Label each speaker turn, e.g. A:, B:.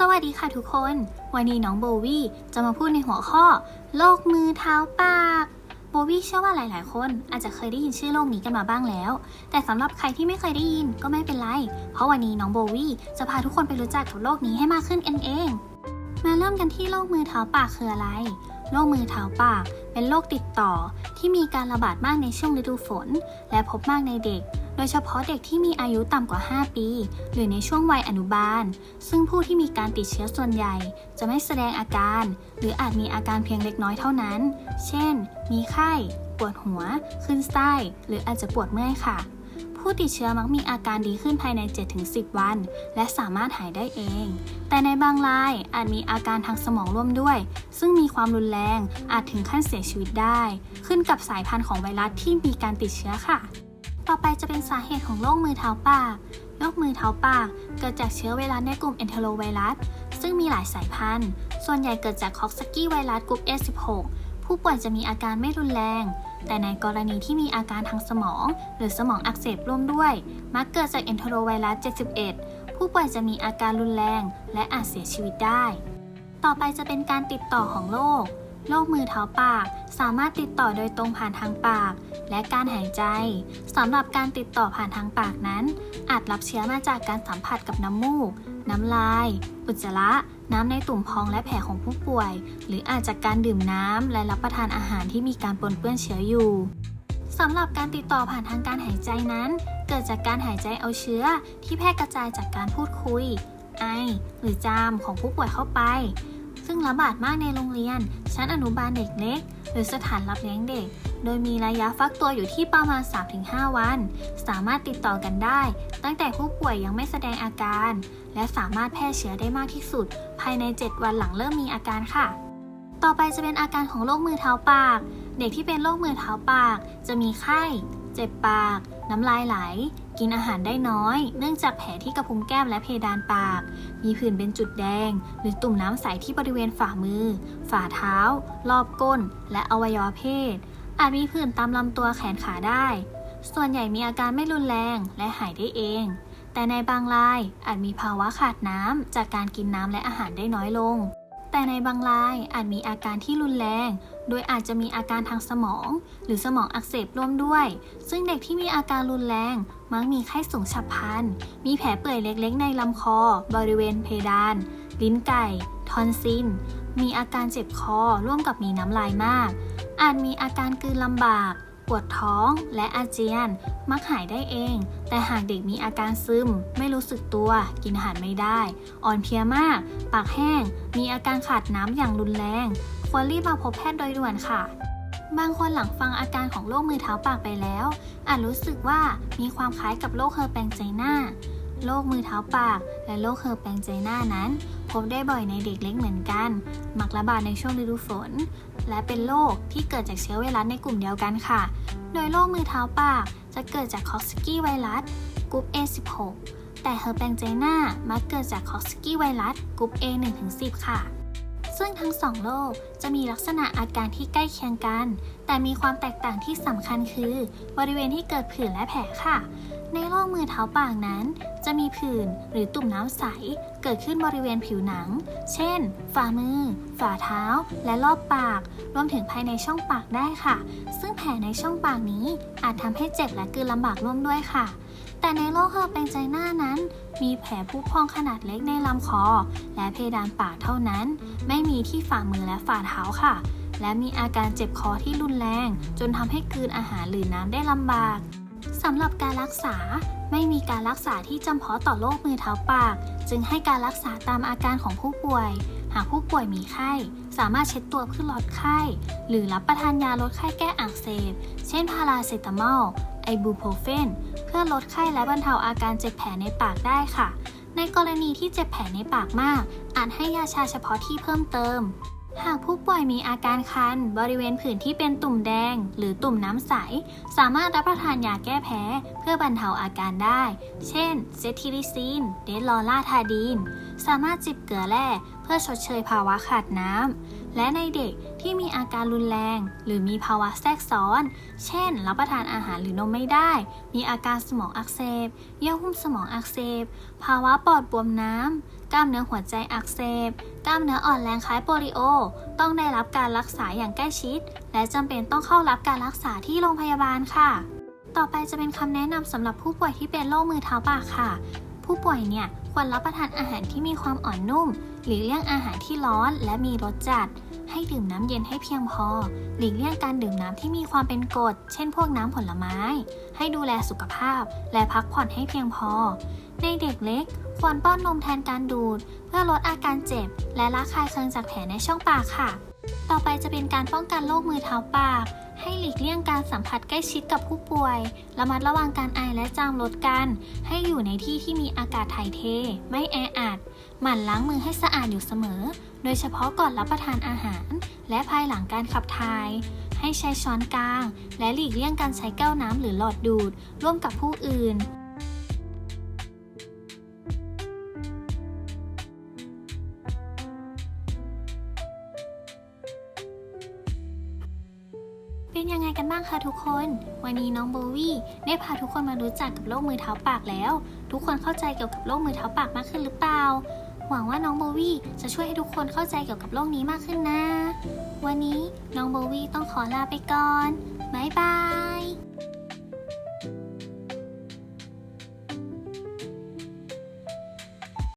A: สวัสดีค่ะทุกคน วันนี้น้องโบวี่จะมาพูดในหัวข้อ โรคมือเท้าปากโบวี่เชื่อว่าหลาย ๆ คนอาจจะเคยได้ยินชื่อโรคนี้กันมาบ้างแล้ว แต่สำหรับใครที่ไม่เคยได้ยินก็ไม่เป็นไร เพราะวันนี้น้องโบวี่จะพาทุกคนไปรู้จักกับโรคนี้ให้มากขึ้นกันเอง มาเริ่มกันที่โรคมือเท้าปากคืออะไร โรคมือเท้าปาก เป็นโรคติดต่อที่มีการระบาดมากในช่วงฤดูฝน และพบมากในเด็ก โดยเฉพาะเด็กที่มีอายุต่ำกว่า 5 ปี หรือในช่วงวัยอนุบาล ซึ่งผู้ที่มีการติดเชื้อส่วนใหญ่ จะไม่แสดงอาการ หรืออาจมีอาการเพียงเล็กน้อยเท่านั้น เช่น มีไข้ ปวดหัว ขึ้นไส้ หรืออาจจะปวดเมื่อยค่ะ ผู้ติดเชื้อมักมีอาการดีขึ้นภายใน 7-10 วัน และสามารถหายได้เอง แต่ในบางรายอาจมีอาการทางสมองร่วมด้วย ซึ่งมีความรุนแรงอาจถึงขั้นเสียชีวิตได้ ขึ้นกับสายพันธุ์ของไวรัสที่มีการติดเชื้อค่ะ ต่อไปจะเป็นสาเหตุของโรคมือเท้าปากโรคมือเท้าปากเกิดจากเชื้อไวรัสในกลุ่มเอนเทโรไวรัสซึ่งมีหลายสายพันธุ์ ส่วนใหญ่เกิดจากคอกสกี้ไวรัสกลุ่ม A16 ผู้ป่วยจะมีอาการไม่รุนแรง แต่ในกรณีที่มีอาการทางสมอง หรือสมองอักเสบร่วมด้วย มักเกิดจากเอนเทโรไวรัส 71 ผู้ป่วยจะมีอาการรุนแรง และอาจเสียชีวิตได้ ต่อไปจะเป็นการติดต่อของโรคโรคมือเท้าปาก สามารถติดต่อโดยตรงผ่านทางปาก และการหายใจสำหรับการติดต่อผ่านทางปากนั้น อาจรับเชื้อมาจากการสัมผัสกับน้ำมูก น้ำลาย อุจจาระ น้ำในตุ่มพองและแผลของผู้ป่วย หรืออาจจากการดื่มน้ำและรับประทานอาหารที่มีการปนเปื้อนเชื้ออยู่สำหรับการติดต่อผ่านทางการหายใจนั้น เกิดจากการหายใจเอาเชื้อ ที่แพร่กระจายจากการพูดคุย ไอ หรือจามของผู้ป่วยเข้าไป ซึ่งระบาดมากในโรงเรียน ชั้นอนุบาลเด็กเล็ก หรือสถานรับเลี้ยงเด็ก โดยมีระยะฟักตัวอยู่ที่ประมาณ 3-5 วัน สามารถติดต่อกันได้ ตั้งแต่ผู้ป่วยยังไม่แสดงอาการ และสามารถแพร่เชื้อได้มากที่สุด ภายใน 7 วันหลังเริ่มมีอาการค่ะ ต่อไปจะเป็นอาการของโรคมือเท้าปาก เด็กที่เป็นโรคมือเท้าปาก จะมีไข้ เจ็บปาก น้ำลายไหล กินอาหารได้น้อย เนื่องจากแผลที่กระพุ้งแก้มและเพดานปาก มีผื่นเป็นจุดแดง หรือตุ่มน้ำใสที่บริเวณฝ่ามือ ฝ่าเท้า รอบก้น และอวัยวะเพศ อาจมีผื่นตามลำตัวแขนขาได้ ส่วนใหญ่มีอาการไม่รุนแรงและหายได้เอง แต่ในบางรายอาจมีภาวะขาดน้ำจากการกินน้ำและอาหารได้น้อยลง แต่ในบางรายอาจมีอาการที่รุนแรง โดยอาจจะมีอาการทางสมอง หรือสมองอักเสบร่วมด้วย ซึ่งเด็กที่มีอาการรุนแรง มักมีไข้สูงฉับพลัน มีแผลเปื่อยเล็กๆ ในลำคอ บริเวณเพดาน ลิ้นไก่ ทอนซิลมีอาการเจ็บคอร่วมกับมีน้ำลายมาก อาจมีอาการกลืนลำบาก ปวดท้องและอาเจียน มักหายได้เอง แต่หากเด็กมีอาการซึม ไม่รู้สึกตัว กินอาหารไม่ได้ อ่อนเพลียมาก ปากแห้ง มีอาการขาดน้ำอย่างรุนแรง ควรรีบมาพบแพทย์โดยด่วนค่ะ บางคนหลังฟังอาการของโรคมือเท้าปากไปแล้ว อาจรู้สึกว่ามีความคล้ายกับโรคเฮอร์แปงไจน่าโรคมือเท้าปาก และโรคเฮอร์แปงไจน่านั้น พบได้บ่อยในเด็กเล็กเหมือนกัน มักระบาดในช่วงฤดูฝน และเป็นโรคที่เกิดจากเชื้อไวรัสในกลุ่มเดียวกันค่ะ โดยโรคมือเท้าปากจะเกิดจากคอกสกี้ไวรัสกลุ่ม A16 แต่เฮอร์แปงไจน่ามักเกิดจากคอกสกี้ไวรัสกลุ่ม A1-10 ค่ะ ซึ่งทั้งสองโรคจะมีลักษณะอาการที่ใกล้เคียงกัน แต่มีความแตกต่างที่สำคัญคือ บริเวณที่เกิดผื่นและแผลค่ะ ในโรคมือเท้าปากนั้น จะมีผื่นหรือตุ่มน้ำใส เกิดขึ้นบริเวณผิวหนัง เช่น ฝ่ามือ ฝ่าเท้า และรอบปาก รวมถึงภายในช่องปากได้ค่ะ ซึ่งแผลในช่องปากนี้อาจทำให้เจ็บและกลืนลำบากร่วมด้วยค่ะ แต่ในโรคเฮอร์แปงไจน่านั้น มีแผลพุพองขนาดเล็กในลำคอ และเพดานปากเท่านั้น ไม่มีที่ฝ่ามือและฝ่าเท้าค่ะ และมีอาการเจ็บคอที่รุนแรง จนทำให้กลืนอาหารหรือน้ำได้ลำบากสำหรับการรักษาไม่มีการรักษาที่จำเพาะต่อโรคมือเท้าปาก จึงให้การรักษาตามอาการของผู้ป่วย หากผู้ป่วยมีไข้ สามารถเช็ดตัวเพื่อลดไข้ หรือรับประทานยาลดไข้แก้อักเสบ เช่นพาราเซตามอล ไอบูโพรเฟน เพื่อลดไข้และบรรเทาอาการเจ็บแผลในปากได้ค่ะ ในกรณีที่เจ็บแผลในปากมาก อาจให้ยาชาเฉพาะที่เพิ่มเติม หากผู้ป่วยมีอาการคัน บริเวณผื่นที่เป็นตุ่มแดง หรือตุ่มน้ำใส สามารถรับประทานยาแก้แพ้ เพื่อบรรเทาอาการได้ เช่น เซทิลิซีน เดลลอราทาดีน สามารถจิบเกลือแร่ เพื่อชดเชยภาวะขาดน้ำ และในเด็กที่มีอาการรุนแรง หรือมีภาวะแทรกซ้อน เช่น รับประทานอาหารหรือนมไม่ได้ มีอาการสมองอักเสบ เยื่อหุ้มสมองอักเสบ ภาวะปอดบวมน้ำ กล้ามเนื้อหัวใจอักเสบ กล้ามเนื้ออ่อนแรงคล้ายโปลิโอ ต้องได้รับการรักษาอย่างใกล้ชิด และจำเป็นต้องเข้ารับการรักษาที่โรงพยาบาลค่ะ ต่อไปจะเป็นคำแนะนำสำหรับผู้ป่วยที่เป็นโรคมือเท้าปากค่ะ ผู้ป่วยเนี่ย ควรรับประทานอาหารที่มีความอ่อนนุ่ม หลีกเลี่ยงอาหารที่ร้อนและมีรสจัด ให้ดื่มน้ำเย็นให้เพียงพอ หลีกเลี่ยงการดื่มน้ำที่มีความเป็นกรด เช่นพวกน้ำผลไม้ ให้ดูแลสุขภาพ และพักผ่อนให้เพียงพอ ในเด็กเล็ก ควรป้อนนมแทนการดูด เพื่อลดอาการเจ็บ และละคายเคืองจากแผลในช่องปากค่ะ ต่อไปจะเป็นการป้องกันโรคมือเท้าปาก ให้หลีกเลี่ยงการสัมผัสใกล้ชิดกับผู้ป่วย ระมัดระวังการไอและจามลดกัน ให้อยู่ในที่ที่มีอากาศถ่ายเท ไม่แออัด หมั่นล้างมือให้สะอาดอยู่เสมอ โดยเฉพาะก่อนรับประทานอาหาร และภายหลังการขับถ่าย ให้ใช้ช้อนกลาง และหลีกเลี่ยงการใช้แก้วน้ำหรือหลอดดูด ร่วมกับผู้อื่น เป็นยังไงกันบ้างคะทุกคน วันนี้น้องโบวี่ได้พาทุกคนมารู้จักกับโรคมือเท้าปากแล้ว ทุกคนเข้าใจเกี่ยวกับโรคมือเท้าปากมากขึ้นหรือเปล่า หวังว่าน้องโบวี่จะช่วยให้ทุกคนเข้าใจเกี่ยวกับโรคนี้มากขึ้นนะ วันนี้น้องโบวี่ต้องขอลาไปก่อน บ๊ายบาย